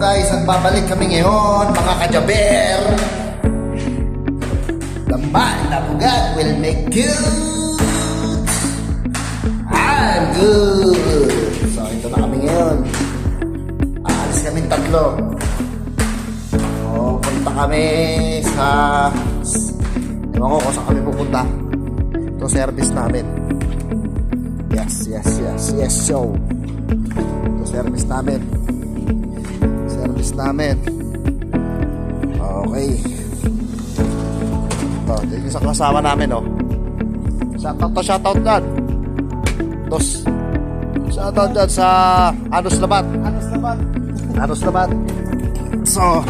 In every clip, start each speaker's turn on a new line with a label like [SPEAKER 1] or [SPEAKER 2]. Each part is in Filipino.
[SPEAKER 1] guys, nagbabalik kami ngayon, mga kajaber. Lamban na bugat will make good. I'm good. So, ito na kami ngayon. Aalis kami tatlo. O, punta kami sa... Ewan ko kung saan kami pupunta. Ito service namin. Yes, yes, yes, yes, show. Ito service namin. Service namin. Okay. Ito, ito yung isang kasama namin, oh. Shoutout to, shoutout dyan. Dos. Shoutout dyan sa Anos Labat.
[SPEAKER 2] Anos naman.
[SPEAKER 1] Anos Labat. So,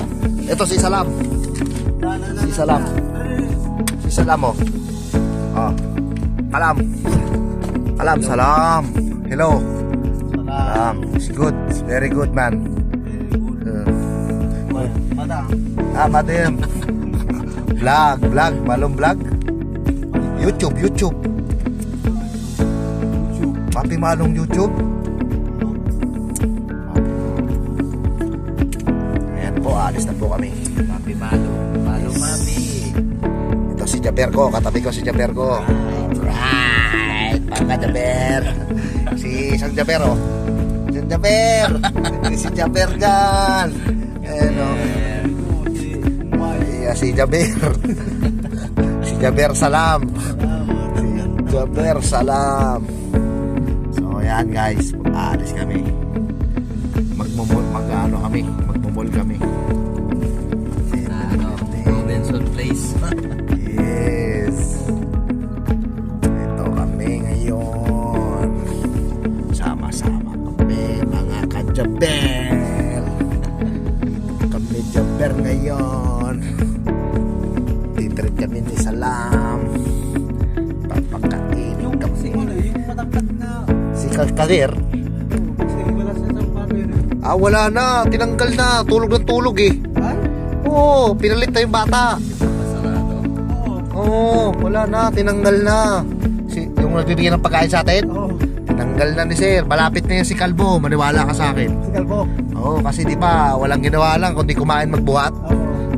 [SPEAKER 1] ito si Salam. Si Salam. Si Salam, oh. Oh. Salam. Salam, salam. Hello. Salam. It's good. Very good, man.
[SPEAKER 2] Madam.
[SPEAKER 1] ah, madam. vlog, vlog. Malong vlog? YouTube, YouTube. Papi Malong YouTube. Ayan po, alis na po kami.
[SPEAKER 2] Papi Malo. Malo Mami.
[SPEAKER 1] Ito si Jaber ko, katabi ko si Jaber ko. Right, mga Jaber. Si isang Jaber, oh. Si Jaber. si Jaber dyan. Ayan, oh. Iya, si Jaber. si Jaber Salam. Si Jaber Salam. So, ayan guys, alis kami. Magmumul, mag ano kami, magmumul kami. Jaber ngayon. Titreat kami ni Salam. Papakainin
[SPEAKER 2] Yung
[SPEAKER 1] kami.
[SPEAKER 2] si ano, yung matangkat na.
[SPEAKER 1] Si.
[SPEAKER 2] Kasi wala papi rin.
[SPEAKER 1] Ah, wala na. Tinanggal na. Tulog ng tulog eh.
[SPEAKER 2] Ay?
[SPEAKER 1] Oo, pinalit na yung bata.
[SPEAKER 2] Oo.
[SPEAKER 1] Wala na. Tinanggal na. Si, yung nagbibigyan ng pagkain sa atin.
[SPEAKER 2] Oo.
[SPEAKER 1] Tinanggal na ni sir. Malapit na yan si Kalbo. Maniwala ka sa akin.
[SPEAKER 2] Si Kalbo.
[SPEAKER 1] Oo, kasi di ba, walang ginawa lang kundi kumain magbuhat.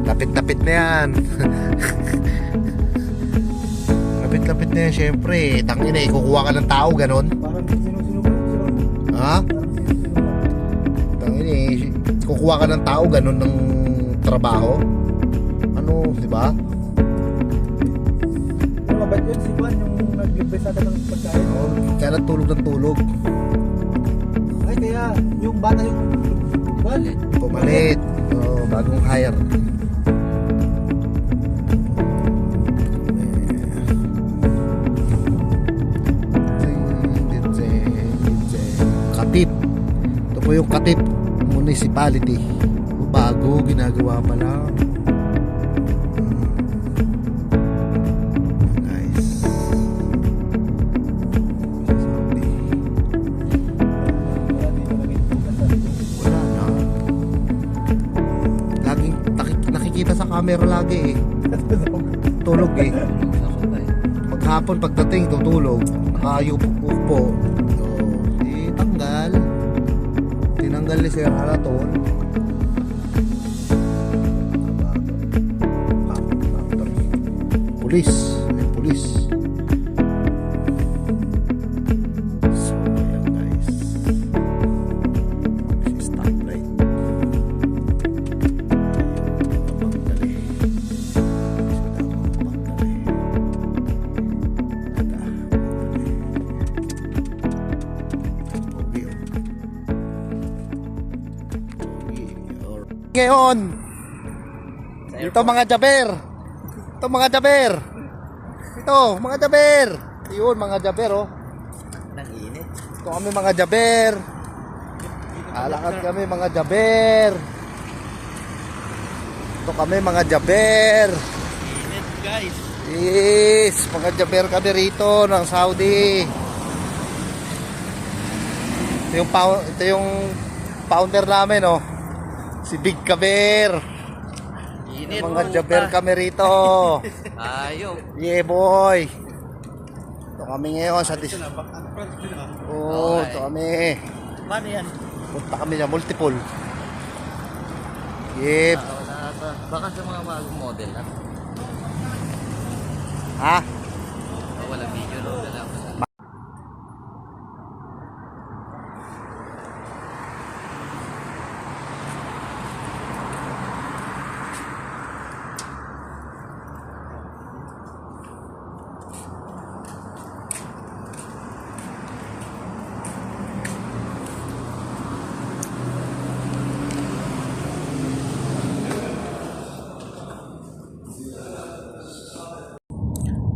[SPEAKER 1] Lapit-lapit na yan. Lapit-lapit na yan, syempre. Tangin eh, kukuha ka ng tao, ganon.
[SPEAKER 2] Parang?
[SPEAKER 1] Ha? Tangin eh, kukuha ka ng tao, ganon ng trabaho. Ano, di ba?
[SPEAKER 2] Ano ba yun? Si Juan yung naglibre sa atin ng pagkain.
[SPEAKER 1] Oo, kaya tulog ng tulog.
[SPEAKER 2] Ay, kaya yung bata yung... Juan?
[SPEAKER 1] Pumalit. Oo, bagong hire. Katip. Ito po yung Katip Municipality. Bago, ginagawa pa lang. Camera lagi eh. Tulog eh. Maghapon pagdating tutulog, nakayupo So, di tanggal. Tinanggal ni Sir Halaton. Pulis. Pulis. Ngayon, ito mga jaber. Ito mga jaber. Ito, mga jaber. Yun, mga jaber, oh.
[SPEAKER 2] Nang init.
[SPEAKER 1] Ito kami mga jaber. Alakad kami mga jaber. Ito kami mga jaber.
[SPEAKER 2] Init, guys.
[SPEAKER 1] Yes, mga jaber kami rito ng Saudi. Ito yung, ito yung founder namin, oh. Si Big Kaber.
[SPEAKER 2] Init.
[SPEAKER 1] Mga jaber kami rito.
[SPEAKER 2] Ayaw.
[SPEAKER 1] Yeah, boy. Ito kami ngayon sa dis... Oo, ito kami.
[SPEAKER 2] Paano yan?
[SPEAKER 1] Punta kami na multiple. Yep.
[SPEAKER 3] Baka sa mga bagong model lang.
[SPEAKER 1] Ha?
[SPEAKER 3] Ah, wala video no. Wala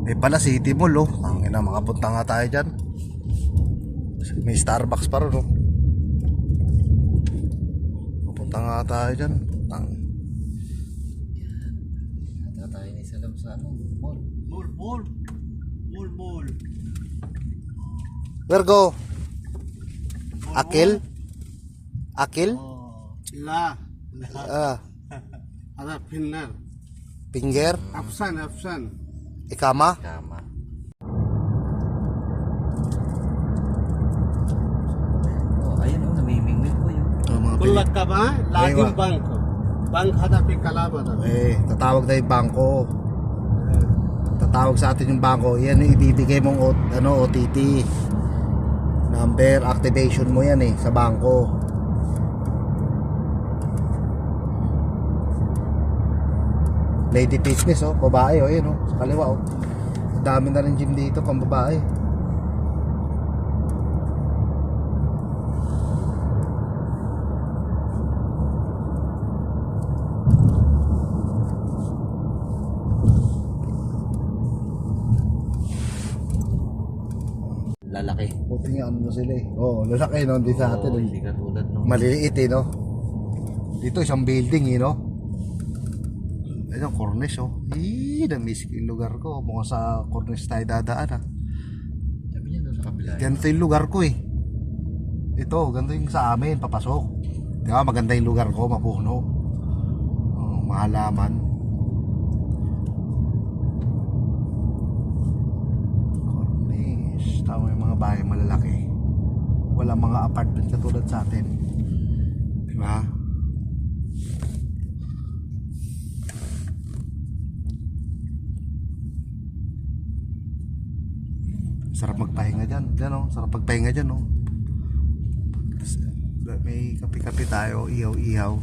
[SPEAKER 1] May pala City Mall oh. Ang ina, makapunta nga tayo dyan. May Starbucks pa rin oh. Mapunta nga tayo dyan. Tang.
[SPEAKER 3] Ata tayo ni Salam sa ano, mall.
[SPEAKER 2] Mall, mall. Mall, mall.
[SPEAKER 1] Where go? Akil? Akil?
[SPEAKER 2] La.
[SPEAKER 1] Ah,
[SPEAKER 2] Ada pinner.
[SPEAKER 1] finger?
[SPEAKER 2] Afsan, afsan.
[SPEAKER 1] Ikama?
[SPEAKER 3] Kama. Oh, ayun oh, namimingwit po yun.
[SPEAKER 1] Oh, mga pili-
[SPEAKER 2] Kulak ka ba? Laging
[SPEAKER 1] Ewa.
[SPEAKER 2] bangko. Bank hadapi kalaba na.
[SPEAKER 1] Eh, tatawag na yung bangko. Tatawag sa atin yung bangko. Yan yung ibibigay mong O- ano, OTT. Number, activation mo yan eh, sa bangko. Lady Fitness oh, babae oh, yun oh, sa kaliwa oh. Ang dami na rin gym dito pang babae.
[SPEAKER 3] Lalaki.
[SPEAKER 1] Buti nga ano sila eh. Oh, lalaki no, di sa atin.
[SPEAKER 3] Oo,
[SPEAKER 1] eh.
[SPEAKER 3] hindi katulad nung...
[SPEAKER 1] Maliliit eh, no? Dito isang building eh, no? Ayun, Cornish, oh. Ih, na-miss ko yung lugar ko. Mukhang sa Cornish tayo dadaan, ah.
[SPEAKER 3] Sabi niya doon sa kabila.
[SPEAKER 1] Ganito yung lugar ko, eh. Ito, ganito yung sa amin, papasok. Di ba, maganda yung lugar ko, mapuno. Oh, mahalaman. Cornish. Tama yung mga bahay malalaki. Wala mga apartment katulad sa atin. Di ba? Sarap magpahinga dyan. Dyan oh, sarap magpahinga dyan oh. May kape-kape tayo, ihaw-ihaw.